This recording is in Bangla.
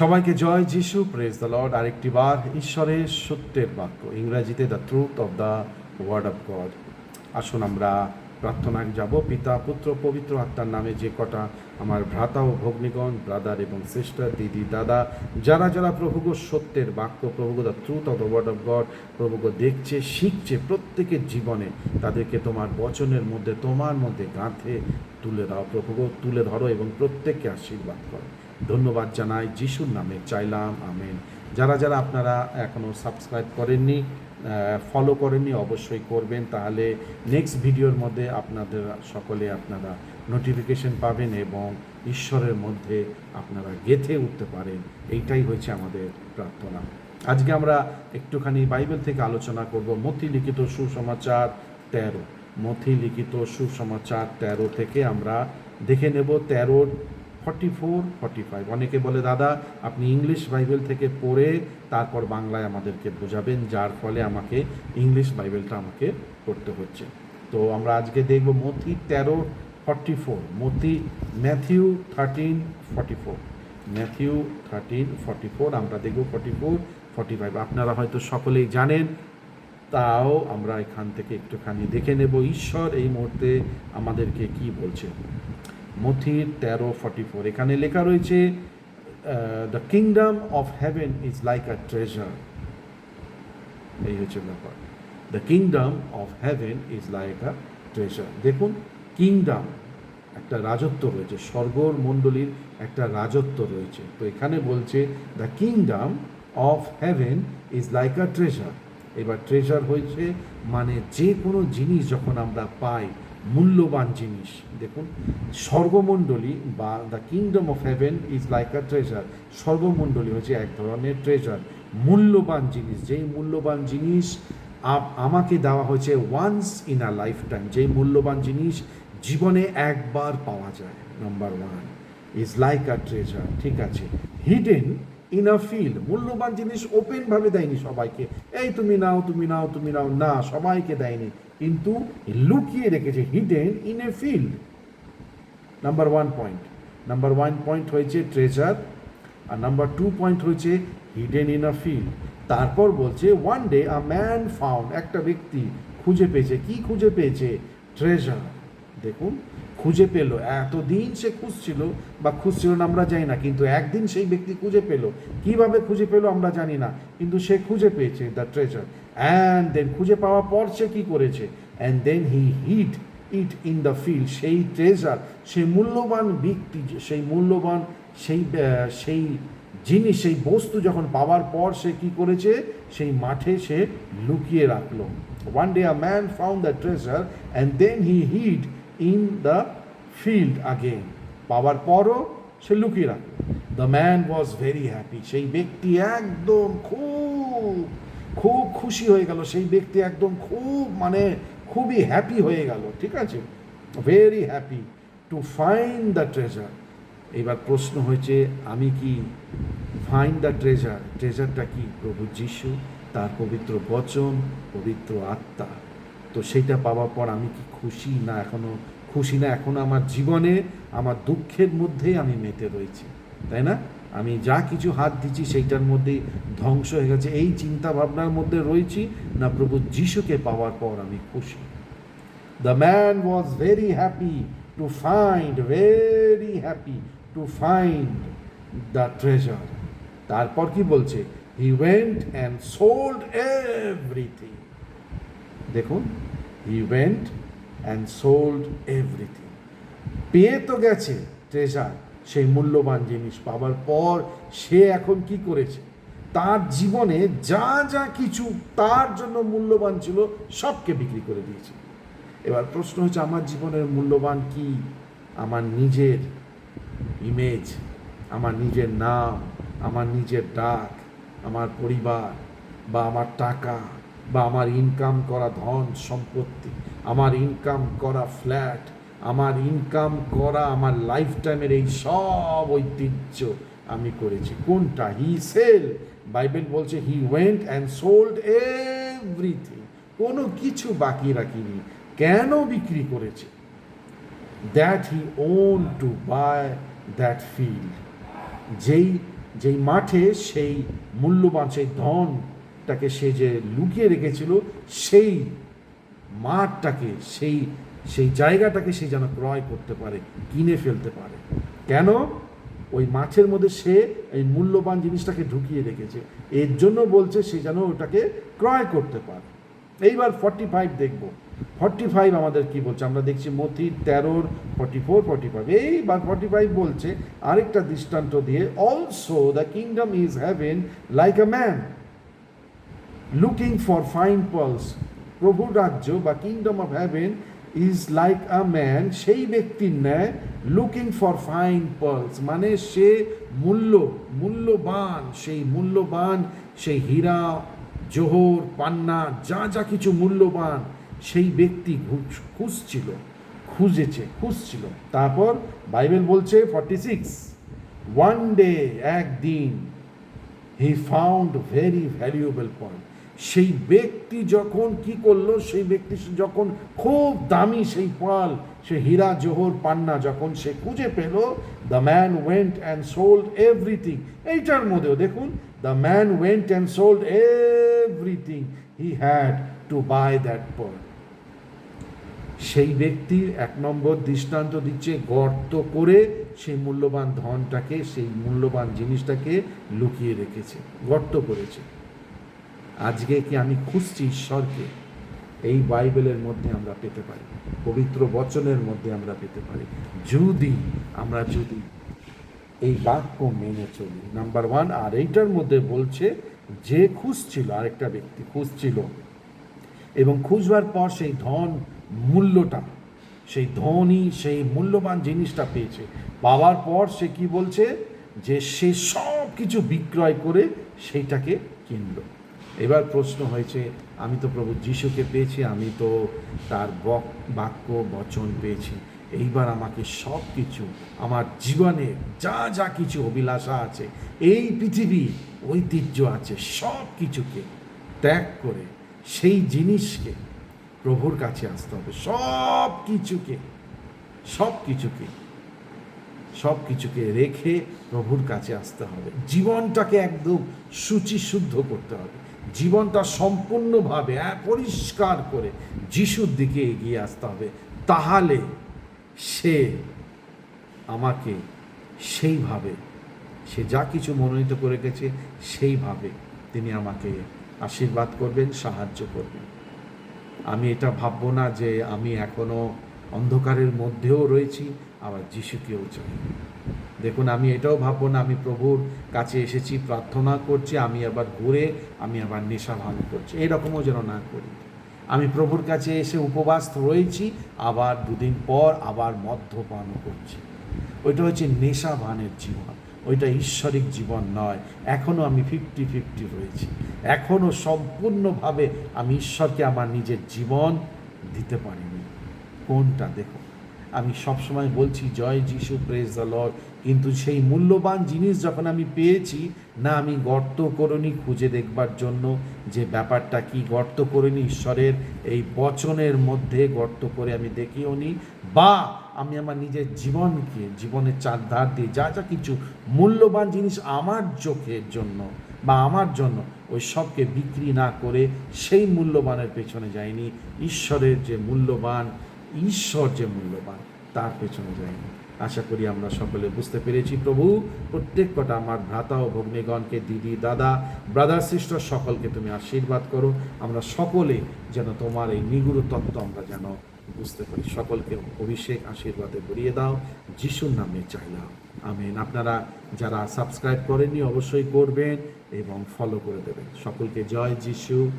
সবাইকে জয় যিশু প্রেজ দ্য লর্ড আরেকটি বার ঈশ্বরের সত্যের বাক্য, ইংরাজিতে the truth of the word of God আসুন আমরা প্রার্থনায় যাব। পিতা, পুত্র, পবিত্র আত্মার নামে যে কটা আমার ভ্রাতা ও ভগ্নিগণ ব্রাদার এবং সিস্টার দিদি, দাদা, যারা যারা প্রভুগ সত্যের বাক্য, প্রভুগ the truth of the word of God প্রভুগ দেখছে, শিখছে প্রত্যেকের জীবনে, তাদেরকে তোমার বচনের মধ্যে, তোমার মধ্যে গাঁথে তুলে দাও। প্রভুগ, তুলে ধরো এবং প্রত্যেককে আশীর্বাদ করো। ধন্যবাদ জানাই, যিশুর নামে চাইলাম, আমেন। যারা যারা আপনারা এখনও সাবস্ক্রাইব করেননি ফলো করেননি, অবশ্যই করবেন, তাহলে নেক্সট ভিডিওর মধ্যে আপনাদের, সকলে আপনারা নোটিফিকেশন পাবেন এবং ঈশ্বরের মধ্যে আপনারা গেথে উঠতে পারেন। এইটাই হয়েছে আমাদের প্রার্থনা। আজকে আমরা একটুখানি বাইবেল থেকে আলোচনা করব মথি লিখিত সুসমাচার তেরো। মথি লিখিত সুসমাচার তেরো থেকে আমরা দেখে নেব, তেরোর ফর্টি ফোর ফর্টি ফাইভ অনেকে বলে, দাদা, আপনি ইংলিশ বাইবেল থেকে পড়ে তারপর বাংলায় আমাদেরকে বোঝাবেন, যার ফলে আমাকে ইংলিশ বাইবেলটা আমাকে পড়তে হচ্ছে। তো আমরা আজকে দেখব মতি তেরো ফর্টি ফোর মথি Matthew thirteen forty four Matthew thirteen forty four আমরা দেখব ফর্টি ফোর ফর্টি ফাইভ আপনারা হয়তো সকলেই জানেন, তাও আমরা এখান থেকে একটুখানি দেখে নেব, ঈশ্বর এই মুহূর্তে আমাদেরকে কি বলছে। মথির তেরো ফর্টি ফোর এখানে লেখা রয়েছে the kingdom of heaven is like a treasure এই হচ্ছে ব্যাপার। The kingdom of heaven is like a treasure দেখুন কিংডম একটা রাজত্ব রয়েছে, স্বর্গর মণ্ডলীর একটা রাজত্ব রয়েছে। তো এখানে বলছে the kingdom of heaven is like a treasure এবার ট্রেজার হয়েছে মানে যে কোনো জিনিস যখন আমরা পাই মূল্যবান জিনিস। দেখুন, স্বর্গমণ্ডলী বা the kingdom of heaven is like a treasure স্বর্গমণ্ডলী হচ্ছে এক ধরনের ট্রেজার মূল্যবান জিনিস, যেই মূল্যবান জিনিস আমাকে দেওয়া হয়েছে once in a lifetime যেই মূল্যবান জিনিস জীবনে একবার পাওয়া যায় number one is like a treasure ঠিক আছে। হিডেন ইন আ ফিল্ড মূল্যবান জিনিস ওপেনভাবে দেয়নি সবাইকে। এই তুমি নাও তুমি নাও তুমি নাও। না, সবাইকে দেয়নি। কিন্তু লুকিয়ে রেখেছে hidden in a field number one point number one point হয়েছে ট্রেজার আর নাম্বার টু পয়েন্ট হয়েছে হিডেন ইন আ ফিল্ড তারপর বলছে one day a man found একটা ব্যক্তি খুঁজে পেয়েছে। কি খুঁজে পেয়েছে? ট্রেজার দেখুন খুঁজে পেল। এতদিন সে খুঁজছিল বা খুঁজছিল না আমরা জানি না, কিন্তু একদিন সেই ব্যক্তি খুঁজে পেল। কীভাবে খুঁজে পেল আমরা জানি না, কিন্তু সে খুঁজে পেয়েছে দ্য ট্রেজার অ্যান্ড দেন খুঁজে পাওয়ার পর সে কী করেছে? And then he hid it in the field সেই ট্রেজার সেই মূল্যবান ব্যক্তি, সেই মূল্যবান, সেই সেই জিনিস, সেই বস্তু যখন পাওয়ার পর সে কি করেছে? সেই মাঠে সে লুকিয়ে রাখল। One day a man found the treasure and then he hid in the field again পাওয়ার পরও সে লুকিয়ে রাখল the man was very happy সেই ব্যক্তি একদম খুব খুব খুশি হয়ে গেল। সেই ব্যক্তি একদম খুব মানে খুবই হ্যাপি হয়ে গেল। ঠিক আছে? Very happy to find the treasure এবার প্রশ্ন হয়েছে, আমি কি ফাইন্ড দ্য ট্রেজার ট্রেজারটা কি? প্রভু যিশু, তার পবিত্র বচন, পবিত্র আত্মা। তো সেইটা পাওয়ার পর আমি কি খুশি? না, এখনও খুশি না। এখনও আমার জীবনে, আমার দুঃখের মধ্যেই আমি মেতে রয়েছি, তাই না? আমি যা কিছু হাত দিচ্ছি সেইটার মধ্যেই ধ্বংস হয়ে গেছে। এই চিন্তা ভাবনার মধ্যে রয়েছি না, প্রভু যিশুকে পাওয়ার পর আমি খুশি। The man was very happy to find very happy to find the treasure তারপর কি বলছে? He went and sold everything দেখুন he went and sold everything পেয়ে তো গেছে ট্রেজার সেই মূল্যবান জিনিস পাবার পর সে এখন কি করেছে? তার জীবনে যা যা কিছু তার জন্য মূল্যবান ছিল, সবকে বিক্রি করে দিয়েছে। এবার প্রশ্ন হচ্ছে, আমার জীবনের মূল্যবান কি? আমার নিজের ইমেজ আমার নিজের নাম, আমার নিজের ডাক, আমার পরিবার বা আমার টাকা বা আমার ইনকাম করা ধন সম্পত্তি, আমার ইনকাম করা ফ্ল্যাট আমার ইনকাম করা আমার লাইফ টাইমের এই সব ঐতিহ্য আমি করেছি। কোনটা? হি সেল বাইবেল বলছে he went and sold everything কোনো কিছু বাকি রাখিনি। কেন বিক্রি করেছে? That he own to buy that field যেই যেই মাঠে সেই মূল্যবান, সেই ধনটাকে সে যে লুকিয়ে রেখেছিল, সেই মাঠটাকে, সেই সেই জায়গাটাকে সে যেন ক্রয় করতে পারে, কিনে ফেলতে পারে। কেন? ওই মাছের মধ্যে সে এই মূল্যবান জিনিসটাকে ঢুকিয়ে রেখেছে। এর জন্য বলছে সে যেন ওটাকে ক্রয় করতে পারে। এইবার ফর্টি ফাইভ দেখব। ফর্টি ফাইভ আমাদের কি বলছে? আমরা দেখছি মতি তেরোর ফর্টি ফোর ফর্টি ফাইভ এইবার ফর্টি ফাইভ বলছে, আরেকটা দৃষ্টান্ত দিয়ে also the kingdom is heaven like a man looking for fine pearls প্রভুর রাজ্য বা kingdom of heaven is like a man সেই ব্যক্তির ন্যায় লুকিং ফর ফাইন পলস মানে সে মূল্য, মূল্যবান, সেই মূল্যবান, সেই হীরা, জোহর, পান্না, যা যা কিছু মূল্যবান, সেই ব্যক্তি খুঁজছিল খুঁজেছে, খুঁজছিল। তারপর বাইবেল বলছে ফর্টি সিক্স ওয়ান ডে একদিন he found very valuable point সেই ব্যক্তি যখন কি করল, সেই ব্যক্তি যখন খুব দামি সেই পাল, সে হীরা জোহর পান্না যখন সে খুঁজে পেল the man went and sold everything এইটার মধ্যেও দেখুন the man went and sold everything he had to buy that pearl সেই ব্যক্তির এক নম্বর দৃষ্টান্ত দিচ্ছে গর্ত করে সেই মূল্যবান ধনটাকে, সেই মূল্যবান জিনিসটাকে লুকিয়ে রেখেছে, গর্ত করেছে। আজকে কি আমি খুঁজছি ঈশ্বরকে? এই বাইবেলের মধ্যে আমরা পেতে পারি। পবিত্র বচনের মধ্যে আমরা পেতে পারি। যদি আমরা যদি এই বাক্য মেনে চলি। নাম্বার ওয়ান আর এইটার মধ্যে বলছে, যে খুঁজছিল, আরেকটা ব্যক্তি খুঁজছিল, এবং খুঁজবার পর সেই ধন মূল্যটা, সেই ধনই সেই মূল্যবান জিনিসটা পেয়েছে। পাওয়ার পর সে কি বলছে? যে সে সব কিছু বিক্রয় করে সেইটাকে কিনলো। এবার প্রশ্ন হয়েছে, আমি তো প্রভু যিশুকে পেয়েছি, আমি তো তার বক, বাক্য, বচন পেয়েছি। এইবার আমাকে সব কিছু আমার জীবনে যা যা কিছু অভিলাষা আছে, এই পৃথিবী ঐতিহ্য আছে সব কিছুকে ত্যাগ করে সেই জিনিসকে প্রভুর কাছে আসতে হবে। সব কিছুকে সব কিছুকে সব কিছুকে রেখে প্রভুর কাছে আসতে হবে। জীবনটাকে একদম সূচি শুদ্ধ করতে হবে। জীবনটা সম্পূর্ণভাবে এক পরিষ্কার করে যিশুর দিকে এগিয়ে আসতে হবে। তাহলে সে আমাকে সেইভাবে, সে যা কিছু মনোনীত করে গেছে, সেইভাবে তিনি আমাকে আশীর্বাদ করবেন, সাহায্য করবেন। আমি এটা ভাববো না যে আমি এখনও অন্ধকারের মধ্যেও রয়েছি, আবার যিশুকেও চাই। দেখুন, আমি এটাও ভাববো না, আমি প্রভুর কাছে এসেছি, প্রার্থনা করছি, আমি আবার ঘুরে, আমি আবার নেশা ভান করছি। এরকমও যেন না করি। আমি প্রভুর কাছে এসে উপবাস রয়েছি, আবার দুদিন পর আবার মদ্যপানও করছি। ওইটা হচ্ছে নেশা ভানের জীবন। ওইটা ঈশ্বরিক জীবন নয়। এখনও আমি ফিফটি ফিফটি রয়েছি। এখনও সম্পূর্ণভাবে আমি ঈশ্বরকে আমার নিজের জীবন দিতে পারিনি। কোনটা দেখো আমি সবসময় বলছি, জয় যিশু প্রেজ দ্য লর্ড কিন্তু সেই মূল্যবান জিনিস যখন আমি পেয়েছি, না আমি গর্ত করিনি খুঁজে দেখবার জন্য, যে ব্যাপারটা কি গর্ত করিনি ঈশ্বরের এই বচনের মধ্যে গর্ত করে আমি দেখিও নি, বা আমি আমার নিজের জীবনকে, জীবনের চার ধার দিয়ে যা যা কিছু মূল্যবান জিনিস আমার চোখের জন্য বা আমার জন্য, ওই সবকে বিক্রি না করে সেই মূল্যবানের পেছনে যায়নি ঈশ্বরের যে মূল্যবান, ঈশ্বর যে মূল্যবান। তার পেছনে যায়নি আশা করি আমরা সকলে বুঝতে পেরেছি, প্রভু। প্রত্যেক কটা আমার ভ্রাতা ও ভগ্নীগণকে, দিদি, দাদা, ব্রাদার, সিস্টার, সকলকে তুমি আশীর্বাদ করো। আমরা সকলে যেন তোমার এই নিগুড় তত্ত্ব আমরা যেন বুঝতে পারি। সকলকে অভিষেক আশীর্বাদে ভরিয়ে দাও, যিশুর নামে চাইলাম আমেন। আপনারা যারা সাবস্ক্রাইব করেননি, অবশ্যই করবেন এবং ফলো করে দেবেন। সকলকে জয় যিশু।